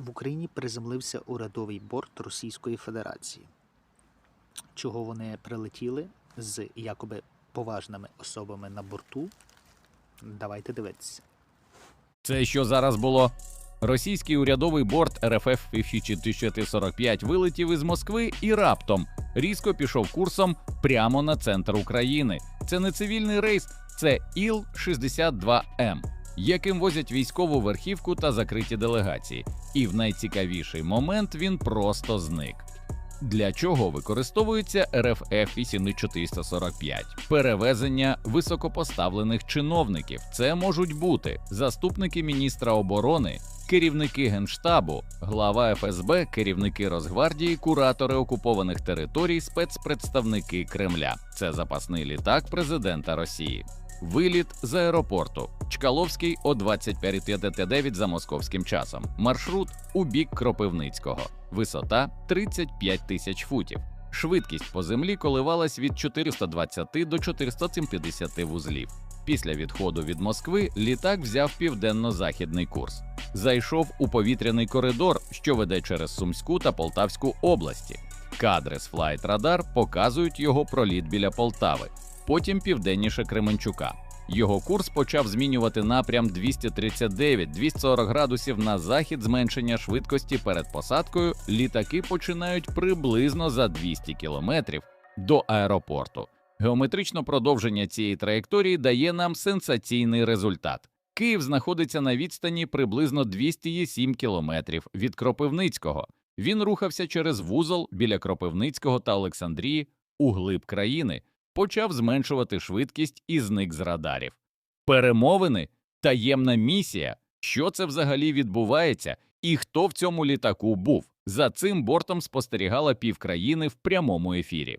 в Україні приземлився урядовий борт Російської Федерації. Чого вони прилетіли з якоби поважними особами на борту? Давайте дивитися. Це що зараз було? Російський урядовий борт РФФ 5445 вилетів із Москви і раптом різко пішов курсом прямо на центр України. Це не цивільний рейс, це Іл-62М, яким возять військову верхівку та закриті делегації. І в найцікавіший момент він просто зник. Для чого використовується РФФ 8445? Перевезення високопоставлених чиновників. Це можуть бути заступники міністра оборони, керівники генштабу, глава ФСБ, керівники Росгвардії, куратори окупованих територій, спецпредставники Кремля. Це запасний літак президента Росії. Виліт з аеропорту Чкаловський о 25.59 за московським часом. Маршрут у бік Кропивницького. Висота 35 тисяч футів. Швидкість по землі коливалась від 420 до 450 вузлів. Після відходу від Москви літак взяв південно-західний курс. Зайшов у повітряний коридор, що веде через Сумську та Полтавську області. Кадри з Flight Radar показують його проліт біля Полтави, потім південніше Кременчука. Його курс почав змінювати напрям 239-240 градусів на захід зменшення швидкості перед посадкою. Літаки починають приблизно за 200 кілометрів до аеропорту. Геометричне продовження цієї траєкторії дає нам сенсаційний результат. Київ знаходиться на відстані приблизно 207 кілометрів від Кропивницького. Він рухався через вузол біля Кропивницького та Олександрії у глиб країни, почав зменшувати швидкість і зник з радарів. Перемовини, таємна місія. Що це взагалі відбувається, і хто в цьому літаку був? За цим бортом спостерігала півкраїни в прямому ефірі.